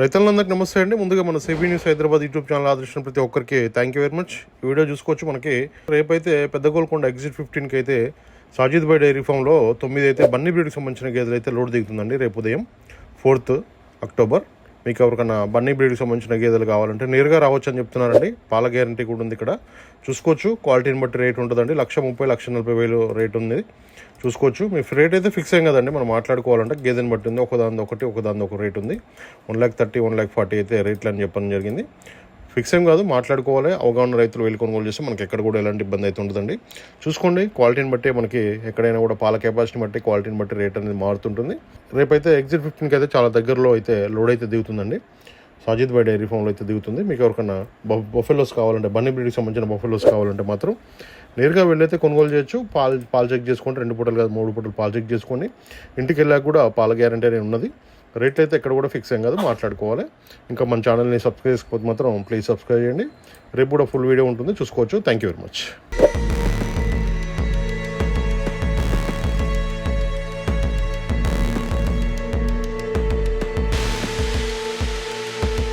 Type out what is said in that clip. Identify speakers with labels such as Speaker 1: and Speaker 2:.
Speaker 1: రైతులందరికీ నమస్తే అండి. ముందుగా మన CB news Hyderabad YouTube channel ఆదర్శించిన ప్రతి ఒక్కరికి థ్యాంక్ యూ వెరీ మచ్ ఈ వీడియో చూసుకోవచ్చు మనకి. రేపైతే పెద్ద గోల్కొండ ఎగ్జిట్ ఫిఫ్టీన్కి అయితే సాజిద్ బై డైరీ ఫామ్లో తొమ్మిది అయితే బన్నీ బ్రీడ్కి సంబంధించిన గేదెలు అయితే లోడ్ దిగుతుందండి. రేపు ఉదయం ఫోర్త్ అక్టోబర్ మీకు ఎవరికైనా బన్నీ బ్రీడ్కి సంబంధించిన గేదెలు కావాలంటే నేరుగా రావచ్చు అని చెప్తున్నారండి. పాల గ్యారంటీ కూడా ఉంది ఇక్కడ. చూసుకోవచ్చు. క్వాలిటీని బట్టి రేట్ ఉంటుందండి. లక్ష ముప్పై లక్ష నలభై వేలు రేట్ ఉంది. చూసుకోవచ్చు. మీ రేట్ అయితే ఫిక్స్ అయ్యం కదండి? మనం మాట్లాడుకోవాలంటే గేదెని బట్టి ఉంది. ఒకదాని ఒకటి ఒకదాని ఒక రేట్ ఉంది. One lakh thirty one lakh forty అయితే రేట్లు అని చెప్పడం జరిగింది. ఫిక్స్ ఏం కాదు మాట్లాడుకోవాలి అవగాహన రైతులు వెళ్ళి కొనుగోలు చేస్తే మనకి ఎక్కడ కూడా ఎలాంటి ఇబ్బంది అయితే ఉంటుందండి చూసుకోండి క్వాలిటీని బట్టి మనకి ఎక్కడైనా కూడా పాల కెపాసిటీని బట్టి క్వాలిటీని బట్టి రేట్ అనేది మారుతుంటుంది. రేపైతే ఎగ్జిట్ ఫిఫ్టీన్కి అయితే చాలా దగ్గరలో అయితే లోడ్ అయితే దిగుతుందండి. సాజిద్ బై డైరీ ఫామ్లో అయితే దిగుతుంది. మీకు ఎవరికైనా బఫెలోస్ కావాలంటే బన్నీ బ్రీడ్కి సంబంధించిన బఫెలోస్ కావాలంటే మాత్రం నేరుగా వెళ్ళైతే కొనుగోలు చేయొచ్చు. పాలు పాలు చెక్ చేసుకోండి. రెండు పూటలు కాదు మూడు పూటలు పాలు చెక్ చేసుకోండి. ఇంటికి వెళ్ళాక కూడా పాల గ్యారంటీ అనేది ఉన్నది. రేట్లు అయితే ఎక్కడ కూడా ఫిక్స్ ఏం కాదు మాట్లాడుకోవాలి. ఇంకా మన ఛానల్ని సబ్స్క్రైబ్ చేసుకోకపోతే మాత్రం ప్లీజ్ సబ్స్క్రైబ్ చేయండి. రేపు కూడా ఫుల్ వీడియో ఉంటుంది చూసుకోవచ్చు. Thank you very much